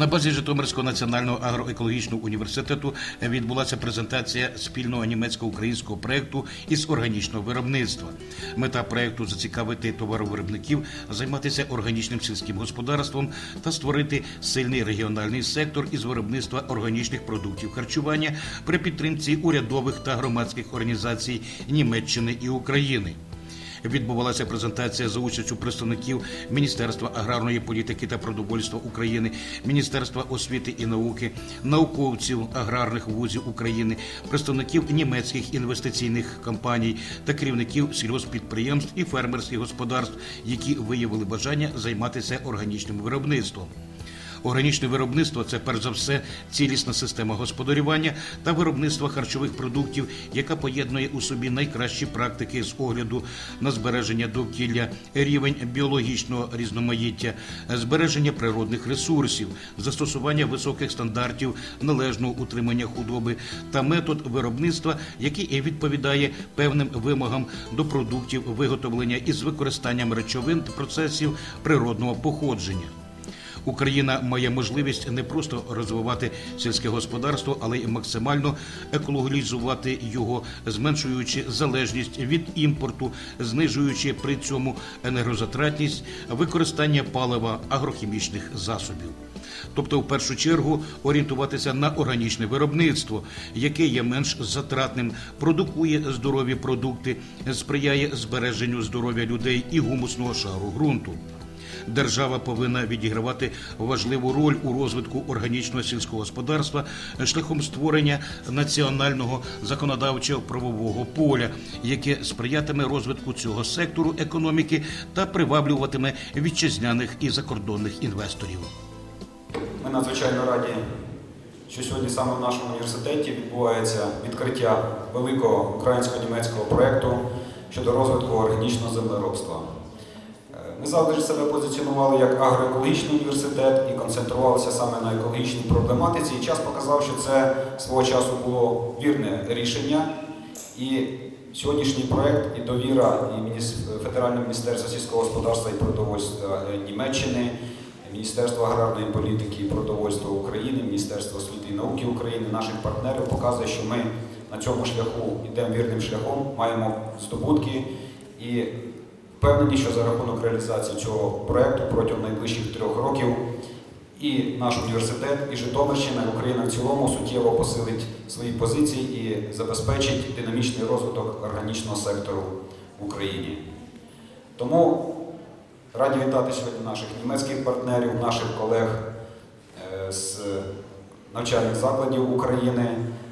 На базі Житомирського національного агроекологічного університету відбулася презентація спільного німецько-українського проєкту із органічного виробництва. Мета проєкту зацікавити товаровиробників, займатися органічним сільським господарством та створити сильний регіональний сектор із виробництва органічних продуктів харчування при підтримці урядових та громадських організацій Німеччини і України. Відбувалася презентація за участю представників Міністерства аграрної політики та продовольства України, Міністерства освіти і науки, науковців аграрних вузів України, представників німецьких інвестиційних компаній та керівників сільгоспідприємств і фермерських господарств, які виявили бажання займатися органічним виробництвом. Органічне виробництво це перш за все цілісна система господарювання та виробництва харчових продуктів, яка поєднує у собі найкращі практики з огляду на збереження довкілля, рівень біологічного різноманіття, збереження природних ресурсів, застосування високих стандартів належного утримання худоби та метод виробництва, який і відповідає певним вимогам до продуктів виготовлення із використанням речовин та процесів природного походження. Україна має можливість не просто розвивати сільське господарство, але й максимально екологізувати його, зменшуючи залежність від імпорту, знижуючи при цьому енергозатратність використання палива агрохімічних засобів. Тобто, в першу чергу, орієнтуватися на органічне виробництво, яке є менш затратним, продукує здорові продукти, сприяє збереженню здоров'я людей і гумусного шару ґрунту. Держава повинна відігравати важливу роль у розвитку органічного сільського господарства шляхом створення національного законодавчого правового поля, яке сприятиме розвитку цього сектору економіки та приваблюватиме вітчизняних і закордонних інвесторів. Ми надзвичайно раді, що сьогодні саме в нашому університеті відбувається відкриття великого українсько-німецького проєкту щодо розвитку органічного землеробства. Ми завжди себе позиціонували як агроекологічний університет і концентрувалися саме на екологічній проблематиці. І час показав, що це свого часу було вірне рішення. І сьогоднішній проєкт і довіра і Федерального міністерства сільського господарства і продовольства Німеччини. Міністерство аграрної політики і продовольства України, Міністерство освіти і науки України, наших партнерів показує, що ми на цьому шляху йдемо вірним шляхом, маємо здобутки і впевнені, що за рахунок реалізації цього проєкту протягом найближчих трьох років і наш університет, і Житомирщина, і Україна в цілому суттєво посилить свої позиції і забезпечить динамічний розвиток органічного сектору в Україні. Тому Раді вітати сьогодні наших німецьких партнерів, наших колег е, з навчальних закладів України.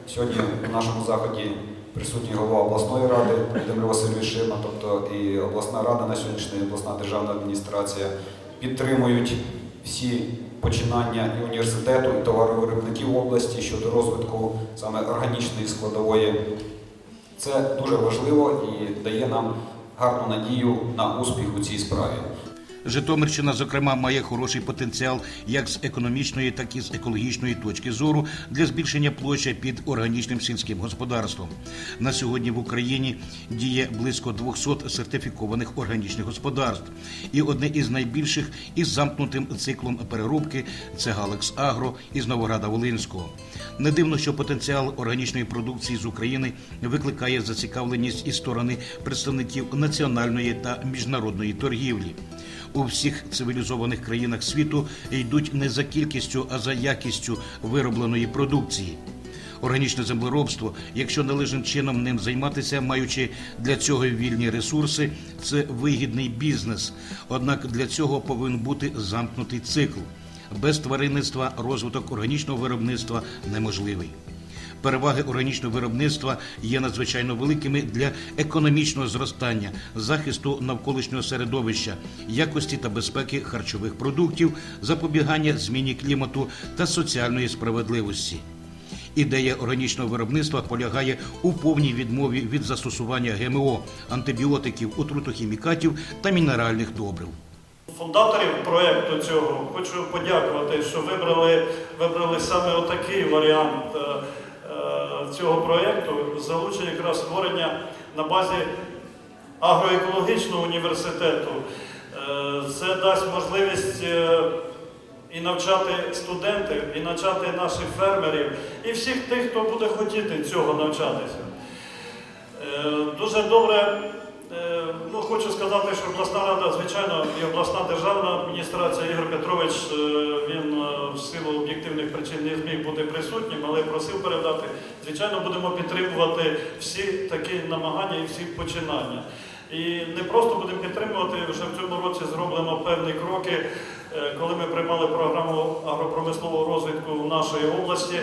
Сьогодні в нашому заході присутній голова обласної ради Володимир Васильович Ширма, тобто і обласна рада на сьогоднішній обласна державна адміністрація підтримують всі починання і університету, і товаровиробників області щодо розвитку саме органічної складової. Це дуже важливо і дає нам гарну надію на успіх у цій справі. Житомирщина, зокрема, має хороший потенціал як з економічної, так і з екологічної точки зору для збільшення площі під органічним сільським господарством. На сьогодні в Україні діє близько 200 сертифікованих органічних господарств, і одне із найбільших із замкнутим циклом переробки це Галекс Агро із Новограда Волинського. Не дивно, що потенціал органічної продукції з України викликає зацікавленість із сторони представників національної та міжнародної торгівлі. У всіх цивілізованих країнах світу йдуть не за кількістю, а за якістю виробленої продукції. Органічне землеробство, якщо належним чином ним займатися, маючи для цього вільні ресурси, це вигідний бізнес. Однак для цього повинен бути замкнутий цикл. Без тваринництва розвиток органічного виробництва неможливий. Переваги органічного виробництва є надзвичайно великими для економічного зростання, захисту навколишнього середовища, якості та безпеки харчових продуктів, запобігання зміні клімату та соціальної справедливості. Ідея органічного виробництва полягає у повній відмові від застосування ГМО, антибіотиків, отрутохімікатів та мінеральних добрив. Фундаторів проєкту цього хочу подякувати, що вибрали, вибрали саме отакий варіант е, цього проєкту, залучення якраз створення на базі агроекологічного університету. Е, Це дасть можливість е, і навчати студентів, і навчати наших фермерів, і всіх тих, хто буде хотіти цього навчатися. Е, Дуже добре. Е, Ну, хочу сказати, що обласна рада, звичайно, і обласна державна адміністрація Ігор Петрович, е, він е, в силу об'єктивних причин не зміг бути присутнім, але просив передати. Звичайно, будемо підтримувати всі такі намагання і всі починання. І не просто будемо підтримувати, вже в цьому році зроблено певні кроки, коли ми приймали програму агропромислового розвитку в нашої області.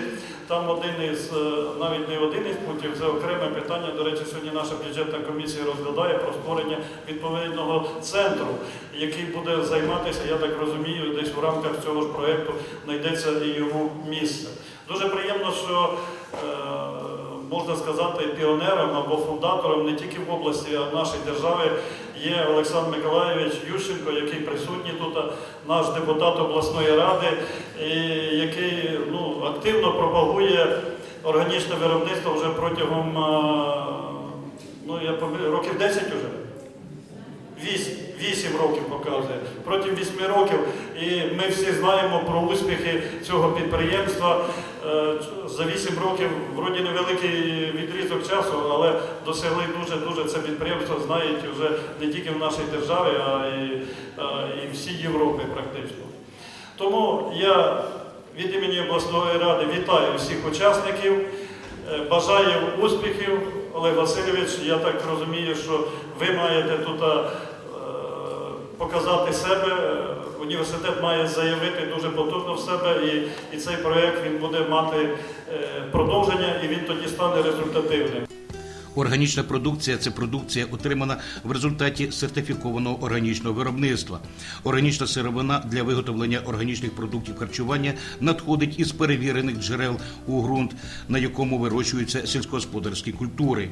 Там один із, е, навіть не один із пунктів, це окреме питання. До речі, сьогодні наша бюджетна комісія розглядає про створення відповідного центру, який буде займатися, я так розумію, десь в рамках цього ж проєкту знайдеться і йому місце. Дуже приємно, що е, можна сказати, піонером або фундатором не тільки в області, а в нашій державі є Олександр Миколаєвич Ющенко, який присутній тут, наш депутат обласної ради, і який ну, активно пропагує органічне виробництво вже протягом е, ну, я пам'ятаю, років 10 уже. Вісім, вісім років показує. Протягом вісьми років. І ми всі знаємо про успіхи цього підприємства. Е, За вісім років, вроді невеликий відрізок часу, але досягли дуже-дуже це підприємство, знають вже не тільки в нашій державі, а й, і всій Європі практично. Тому я від імені обласної ради вітаю всіх учасників, е, бажаю успіхів. Олег Васильович, я так розумію, що ви маєте тут показати себе. Університет має заявити дуже потужно в себе, і, і цей проєкт він буде мати е, продовження, і він тоді стане результативним. Органічна продукція це продукція, отримана в результаті сертифікованого органічного виробництва. Органічна сировина для виготовлення органічних продуктів харчування надходить із перевірених джерел у ґрунт, на якому вирощуються сільськогосподарські культури.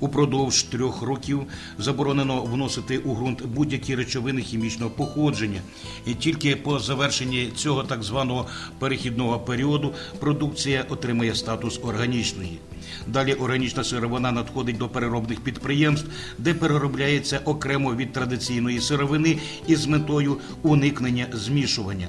Упродовж трьох років заборонено вносити у ґрунт будь-які речовини хімічного походження. І тільки по завершенні цього так званого перехідного періоду продукція отримає статус органічної. Далі органічна сировина надходить до переробних підприємств, де переробляється окремо від традиційної сировини із метою уникнення змішування.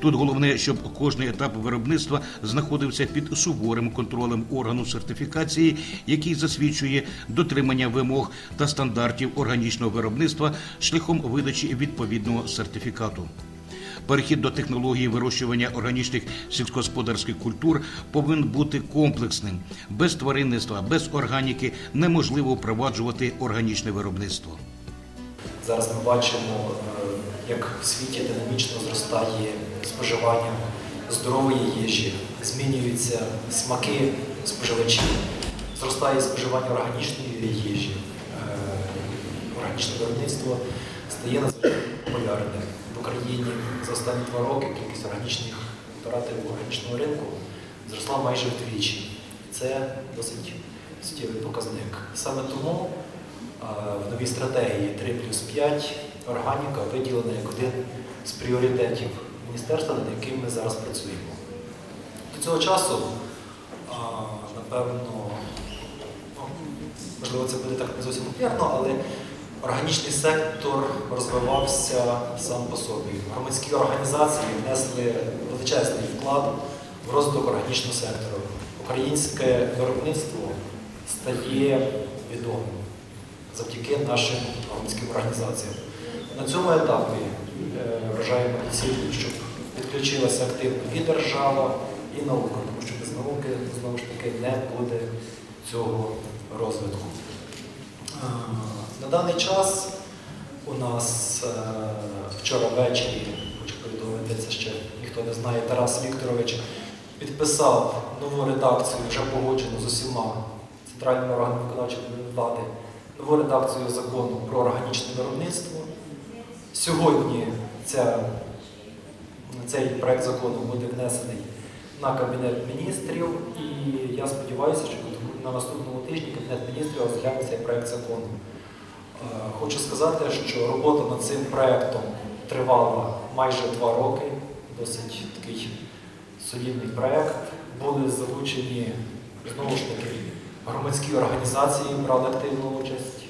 Тут головне, щоб кожний етап виробництва знаходився під суворим контролем органу сертифікації, який засвідчує дотримання вимог та стандартів органічного виробництва шляхом видачі відповідного сертифікату. Перехід до технології вирощування органічних сільськогосподарських культур повинен бути комплексним. Без тваринництва, без органіки неможливо впроваджувати органічне виробництво. Зараз ми бачимо, е, як в світі динамічно зростає споживання здорової їжі, змінюються смаки споживачів, зростає споживання органічної їжі, Е, органічне виробництво стає надзвичайно популярним. Україні за останні два роки кількість органічних операторів органічного ринку зросла майже вдвічі. Це досить суттєвий показник. Саме тому в новій стратегії 3 плюс 5 органіка виділена як один з пріоритетів міністерства, над яким ми зараз працюємо. До цього часу, напевно, ну, можливо, це буде так не зовсім популярно, але органічний сектор розвивався сам по собі. Громадські організації внесли величезний вклад в розвиток органічного сектору. Українське виробництво стає відомим завдяки нашим громадським організаціям. На цьому етапі е, вважаємо доцільним, щоб підключилася активно і держава, і наука, тому що без науки знову ж таки не буде цього розвитку. На даний час у нас е, вчора ввечері, хочу повідомити, це ще ніхто не знає, Тарас Вікторович підписав нову редакцію, вже погоджену з усіма центральними органами виконавчої влади, нову редакцію закону про органічне виробництво. Сьогодні ця, цей проект закону буде внесений на Кабінет міністрів, і я сподіваюся, що на наступному тижні Кабінет міністрів розгляне цей проект закону. Е, Хочу сказати, що робота над цим проектом тривала майже два роки, досить такий солідний проект. Були залучені знову ж таки громадські організації, брали активну участь.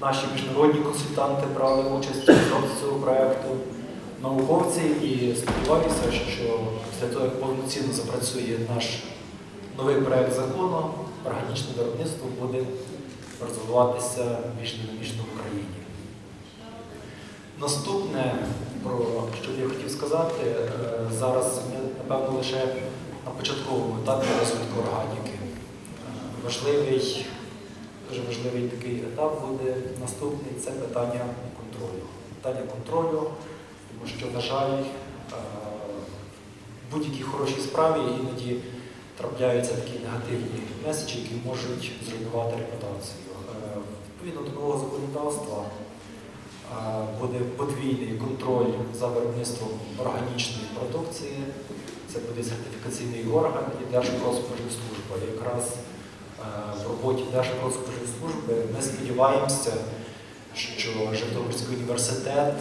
Наші міжнародні консультанти брали участь в цього проекту. науковців і сподіваюся, що після того, як повноцінно запрацює наш новий проект закону, органічне виробництво буде розвиватися більш динамічно в Україні. Наступне, про що я хотів сказати, е, зараз ми, напевно, лише на початковому етапі розвитку органіки. Важливий, дуже важливий такий етап буде наступний це питання контролю. Питання контролю, тому що, на жаль, е, в будь-якій хорошій справі іноді трапляються такі негативні меседжі, які можуть зруйнувати репутацію. Е, Відповідно до нового законодавства е, буде подвійний контроль за виробництвом органічної продукції. Це буде сертифікаційний орган і Держпродспоживслужба. Якраз е, в роботі Держпродспоживслужби ми сподіваємося, що Житомирський університет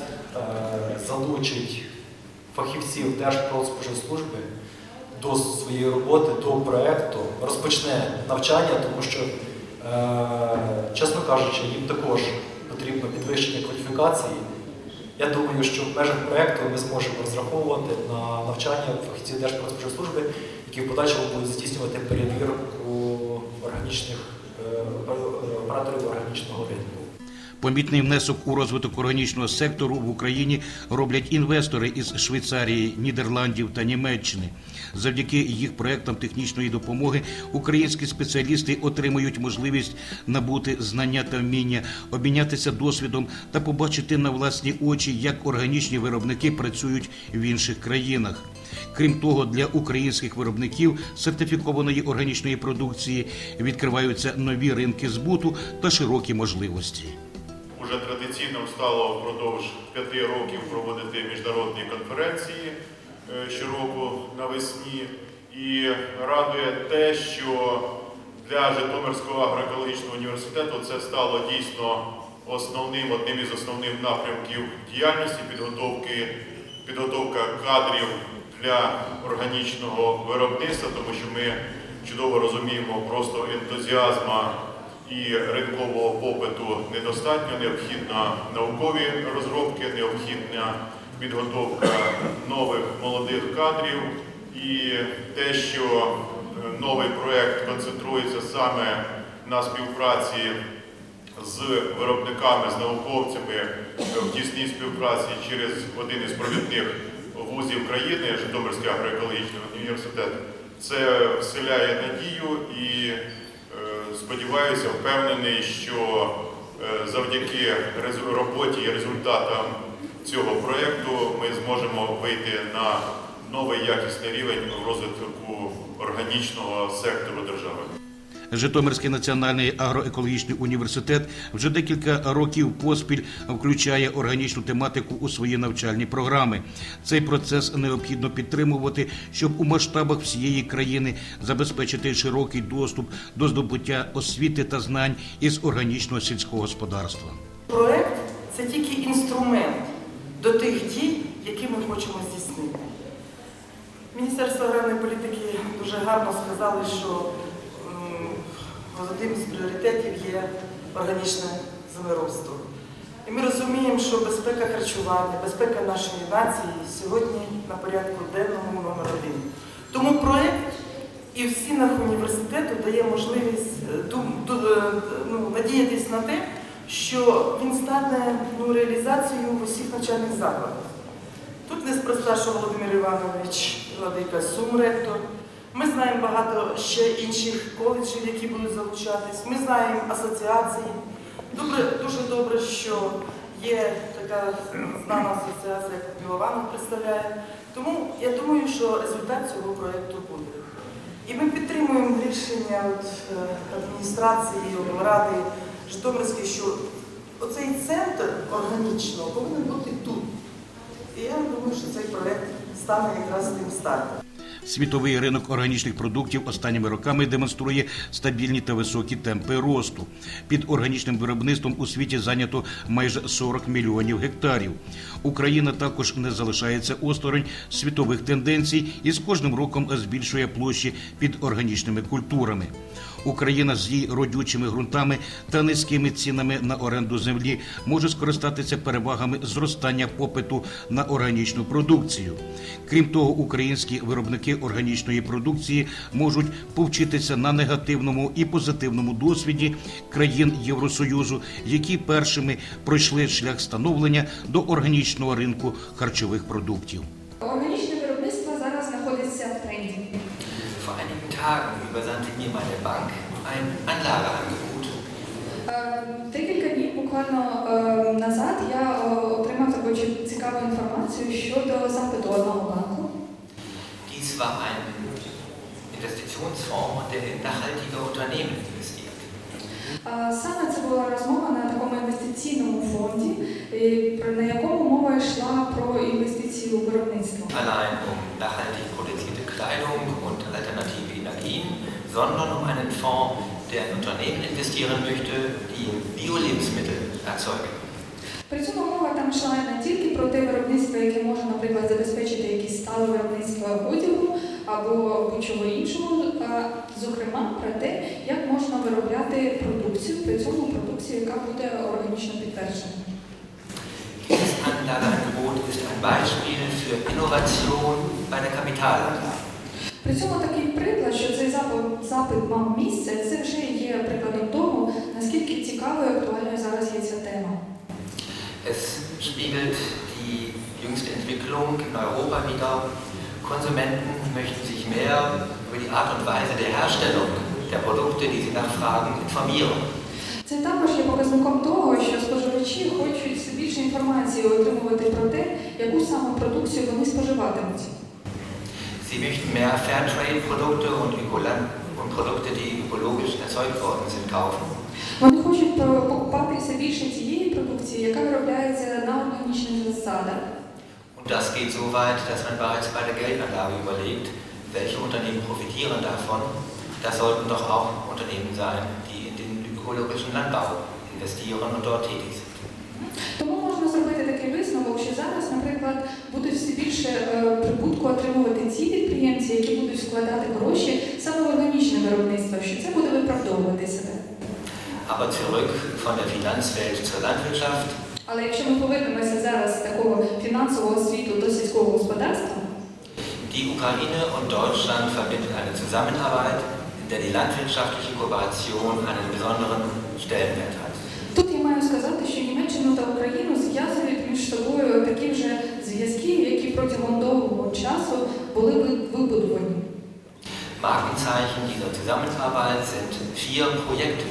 залучить фахівців Держпродспоживслужби до своєї роботи, до проєкту, розпочне навчання, тому що, е, чесно кажучи, їм також потрібно підвищення кваліфікації. Я думаю, що в межах проєкту ми зможемо розраховувати на навчання фахівців Держпродспоживслужби, які в подальшому будуть здійснювати перевірку органічних е, операторів органічного ринку. Помітний внесок у розвиток органічного сектору в Україні роблять інвестори із Швейцарії, Нідерландів та Німеччини. Завдяки їх проектам технічної допомоги українські спеціалісти отримують можливість набути знання та вміння, обмінятися досвідом та побачити на власні очі, як органічні виробники працюють в інших країнах. Крім того, для українських виробників сертифікованої органічної продукції відкриваються нові ринки збуту та широкі можливості. Уже традиційно стало впродовж п'яти років проводити міжнародні конференції е, щороку навесні. І радує те, що для Житомирського агроекологічного університету це стало дійсно основним, одним із основних напрямків діяльності підготовки, підготовка кадрів для органічного виробництва, тому що ми чудово розуміємо просто ентузіазма і ринкового попиту недостатньо, необхідно наукові розробки, необхідна підготовка нових молодих кадрів. І те, що е, новий проєкт концентрується саме на співпраці з виробниками, з науковцями е, в тісній співпраці через один із провідних вузів країни, Житомирський агроекологічний університет, це вселяє надію і сподіваюся, впевнений, що е, завдяки роботі і результатам цього проєкту ми зможемо вийти на новий якісний рівень розвитку органічного сектору держави. Житомирський національний агроекологічний університет вже декілька років поспіль включає органічну тематику у свої навчальні програми. Цей процес необхідно підтримувати, щоб у масштабах всієї країни забезпечити широкий доступ до здобуття освіти та знань із органічного сільського господарства. Проект це тільки інструмент до тих дій, які ми хочемо здійснити. Міністерство аграрної політики дуже гарно сказали, що одним з пріоритетів є органічне землеробство. І ми розуміємо, що безпека харчування, безпека нашої нації сьогодні на порядку денному номер один. Тому проект і в стінах університету дає можливість е, е, ну, надіятись на те, що він стане ну, реалізацією в усіх навчальних закладах. Тут неспроста, що Володимир Іванович Владика Сум ректор. Ми знаємо багато ще інших коледжів, які будуть залучатись. Ми знаємо асоціації. Добре, дуже добре, що є така знана асоціація, як Білованов представляє. Тому я думаю, що результат цього проєкту буде. І ми підтримуємо рішення от, е, адміністрації, облради Житомирської, що оцей центр органічного повинен бути тут. І я думаю, що цей проєкт стане якраз тим стартом. Світовий ринок органічних продуктів останніми роками демонструє стабільні та високі темпи росту. Під органічним виробництвом у світі зайнято майже 40 мільйонів гектарів. Україна також не залишається осторонь світових тенденцій і з кожним роком збільшує площі під органічними культурами. Україна з її родючими ґрунтами та низькими цінами на оренду землі може скористатися перевагами зростання попиту на органічну продукцію. Крім того, українські виробники органічної продукції можуть повчитися на негативному і позитивному досвіді країн Євросоюзу, які першими пройшли шлях становлення до органічного ринку харчових продуктів. Органічне виробництво зараз знаходиться в тренді. Vor einigen Tagen übersandte mir meine Bank ein Anlageangebot. Е, Декілька днів буквально е, назад я е, отримав таку цікаву інформацію щодо запиту одного банку. Dies war ein Investitionsfonds, der in nachhaltige Unternehmen investiert. Саме це була розмова на такому інвестиційному фонді, е, на якому мова йшла про інвестиції у виробництво. Allein um nachhaltig produzierte Kleidung und alternative Energien, sondern um einen Fonds, der in Unternehmen investieren möchte, die Bio-Lebensmittel erzeugen. При цьому мова там йшла не тільки про те виробництво, яке може, наприклад, забезпечити якісь стале виробництво одягу або будь-чого іншого, а зокрема про те, як можна виробляти продукцію, при цьому продукцію, яка буде органічно підтверджена. Dieses Anlageangebot ist ein Beispiel für Innovation bei der Kapitalanlage. При цьому такий приклад, що цей запит, запит мав місце, це вже є прикладом того, наскільки цікавою і актуальною зараз є ця тема. Es spiegelt die jüngste Entwicklung in Europa wider. Konsumenten möchten sich mehr über die Art und Weise der Herstellung der Produkte, die sie nachfragen, informieren. Це також є показником того, що споживачі хочуть більше інформації отримувати про те, яку саме продукцію вони споживатимуть. Sie möchten mehr Fairtrade-Produkte und, und Produkte, die ökologisch erzeugt worden sind, kaufen. Вони хочуть покупати все більше тієї продукції, яка виробляється на органічних засадах. Und das geht so weit, dass man bereits bei der Geldanlage überlegt, welche Unternehmen profitieren davon. Das sollten doch auch Unternehmen sein, die in den ökologischen Landbau investieren und dort tätig sind. Тому можна зробити такий висновок, що зараз, наприклад, будуть все більше е, прибутку отримувати ті підприємці, які будуть вкладати гроші саме в органічне виробництво, що це буде виправдовувати себе. Aber zurück von der Finanzwelt zur Landwirtschaft. Але якщо ми повернемося зараз з такого фінансового світу до сільського господарства, Die Ukraine und Deutschland verbindet eine Zusammenarbeit, in der die landwirtschaftliche Kooperation einen besonderen Stellenwert hat. тут я маю сказати, що Німеччину та Україну зв'язують між собою такі вже зв'язки, які протягом довгого часу були вибудовані. Markenzeichen dieser Zusammenarbeit sind vier Projekte.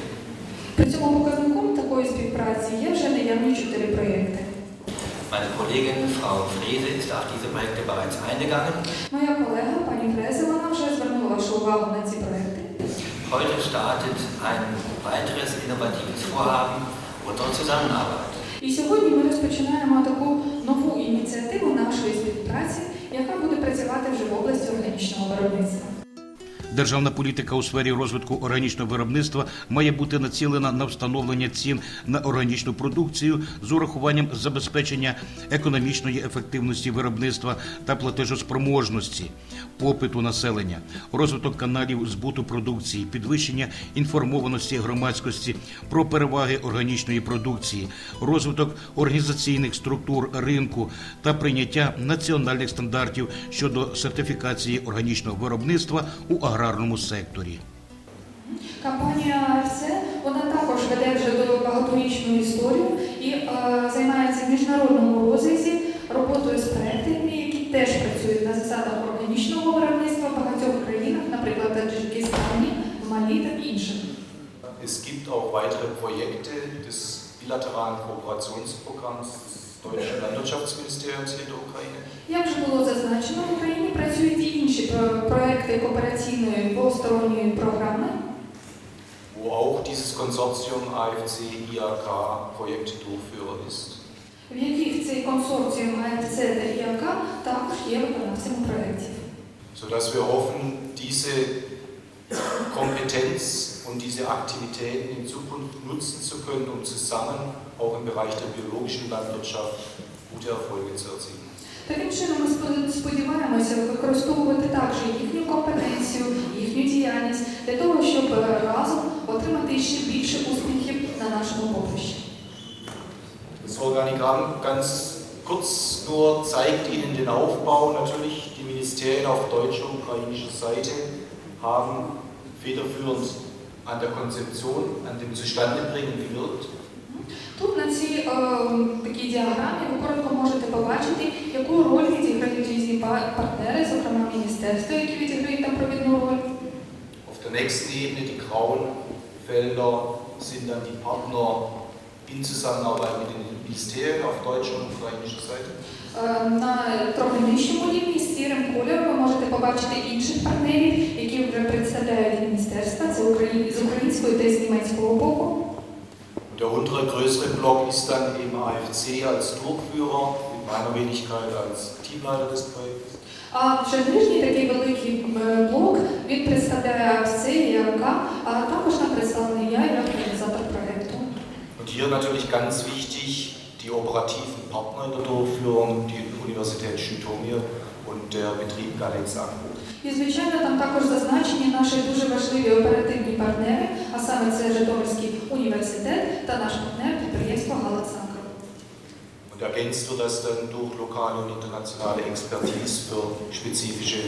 При цьому показником такої співпраці є вже наявні чотири проєкти. Meine Kollegin Frau Frese ist auf diese Projekte bereits eingegangen. Моя колега пані Фрезе, вона вже звернула вашу увагу на ці проекти. Heute startet ein weiteres innovatives Vorhaben unserer Zusammenarbeit. І сьогодні ми розпочинаємо таку нову ініціативу нашої співпраці, яка буде працювати вже в області органічного виробництва. Державна політика у сфері розвитку органічного виробництва має бути націлена на встановлення цін на органічну продукцію з урахуванням забезпечення економічної ефективності виробництва та платежоспроможності, попиту населення, розвиток каналів збуту продукції, підвищення інформованості громадськості про переваги органічної продукції, розвиток організаційних структур ринку та прийняття національних стандартів щодо сертифікації органічного виробництва у аграрному секторі. Компанія АФЦ вона також веде вже до багаторічну історію і е, займається в міжнародному розрізі роботою з проектами, які теж працюють на засадах органічного виробництва в багатьох країнах, наприклад, в Таджикистані, в Малі та інших. Es gibt auch weitere Projekte des bilateralen Kooperationsprogramms deutschen Landwirtschaftsministeriums hier in der Як вже було зазначено, в Україні працюють і інші проекти коопераційної двосторонньої програми, wo auch dieses Konsortium AFC IAK Projektdurchführer ist. в яких цей консорціум АФЦ та ІАК також є виконавцями проєктів. sodass wir hoffen, diese Kompetenz und diese Aktivitäten in Zukunft nutzen zu können, um zusammen auch im Bereich der biologischen Landwirtschaft gute Erfolge zu erzielen. Таким чином ми спо- сподіваємося використовувати також їхню компетенцію, їхню діяльність для того, щоб е, разом отримати ще більше успіхів на нашому поприщі. Das Organigramm ganz kurz nur zeigt Ihnen den Aufbau. Natürlich, die Ministerien auf deutscher und ukrainischer Seite haben federführend an der Konzeption, an dem Zustandebringen gewirkt. Тут на цій е, такій діаграмі ви коротко можете побачити, яку роль відіграють різні партнери, зокрема міністерства, які відіграють там провідну роль. Auf der nächsten Ebene, die grauen Felder, sind dann die Partner in Zusammenarbeit mit den Ministerien auf deutscher und ukrainischer Seite. Е, На трохи нижчому рівні з сірим кольором ви можете побачити інших партнерів, які вже представляють міністерства, з українського та з німецького боку. Der untere größere Block ist dann eben AFC als Durchführer, mit meiner Wenigkeit als Teamleiter des Projekts. А вже нижній такий великий е, блок він представляє АФЦ і АРК, а також там представлений я як організатор проєкту. Und hier natürlich ganz wichtig die operativen Partner in der Durchführung, die Universität Schütomir und der Betrieb Galex Agro. І, звичайно, там також зазначені наші дуже важливі оперативні партнери, а саме це Житомирський університет та наш партнер підприємство Галацанка. Und ergänzt wird das dann durch lokale und internationale Expertise für spezifische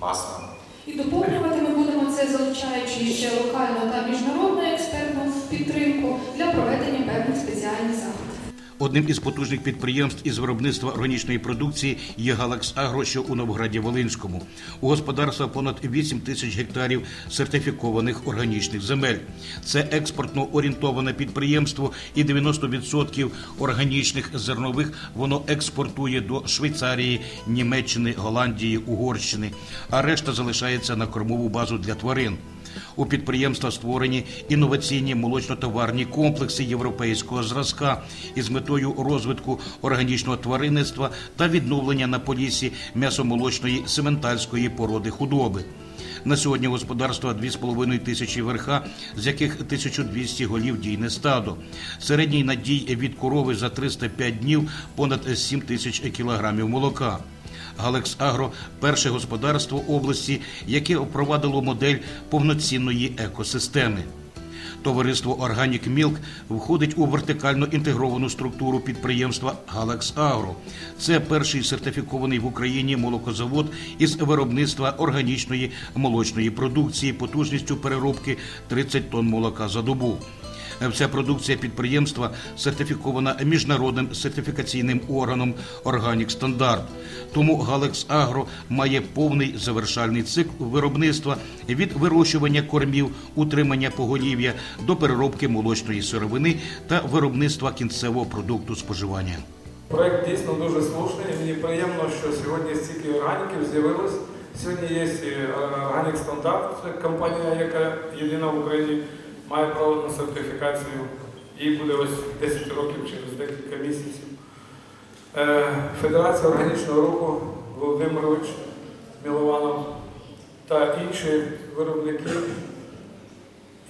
Maßnahmen. І доповнювати ми будемо це, залучаючи ще локальну та міжнародну експертну підтримку для проведення певних спеціальних заходів. Одним із потужних підприємств із виробництва органічної продукції є Галакс Агро, що у Новограді Волинському. У господарства понад 8 тисяч гектарів сертифікованих органічних земель. Це експортно орієнтоване підприємство, і 90% органічних зернових воно експортує до Швейцарії, Німеччини, Голландії, Угорщини, а решта залишається на кормову базу для тварин. У підприємства створені інноваційні молочно-товарні комплекси європейського зразка із метою розвитку органічного тваринництва та відновлення на полісі м'ясомолочної сементальської породи худоби. На сьогодні господарства 2,5 тисячі верха, з яких 1200 голів дійне стадо. Середній надій від корови за 305 днів понад 7 тисяч кілограмів молока. Галекс Агро перше господарство області, яке впровадило модель повноцінної екосистеми. Товариство Органік Мілк входить у вертикально інтегровану структуру підприємства Галекс Агро. Це перший сертифікований в Україні молокозавод із виробництва органічної молочної продукції потужністю переробки 30 тонн молока за добу. Вся продукція підприємства сертифікована міжнародним сертифікаційним органом Органік Стандарт. Тому Галекс Агро має повний завершальний цикл виробництва від вирощування кормів, утримання поголів'я до переробки молочної сировини та виробництва кінцевого продукту споживання. Проект дійсно дуже слушний. Мені приємно, що сьогодні стільки органіків з'явилось. Сьогодні є і Органік Стандарт, компанія, яка єдина в Україні має право на сертифікацію. Їй буде ось 10 років через декілька місяців. Е, Федерація органічного руху Володимирович Мілованов та інші виробники.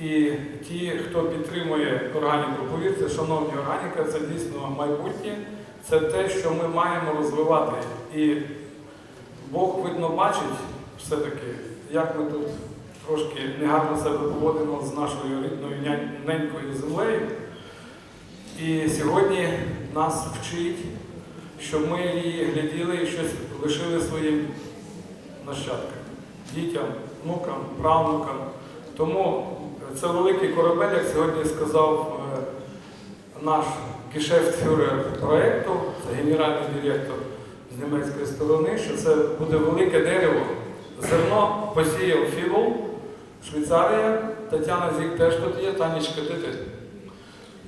І ті, хто підтримує органіку, повірте, шановні органіка, це дійсно майбутнє, це те, що ми маємо розвивати. І Бог, видно, бачить все-таки, як ми тут трошки негарно себе поводимо з нашою рідною ненькою землею. І сьогодні нас вчить, щоб ми її гляділи і щось лишили своїм нащадкам, дітям, внукам, правнукам. Тому це великий корабель, як сьогодні сказав е, наш гешефтфюрер проєкту, це генеральний директор з німецької сторони, що це буде велике дерево. Зерно посіяв Фібл, Швейцарія, Тетяна Зік теж тут є, Танічка, де ти?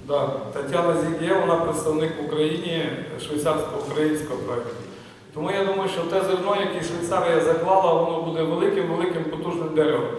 Да. Тетяна Зік є, вона представник в Україні швейцарсько-українського проєкту. Тому я думаю, що те зерно, яке Швейцарія заклала, воно буде великим-великим потужним деревом.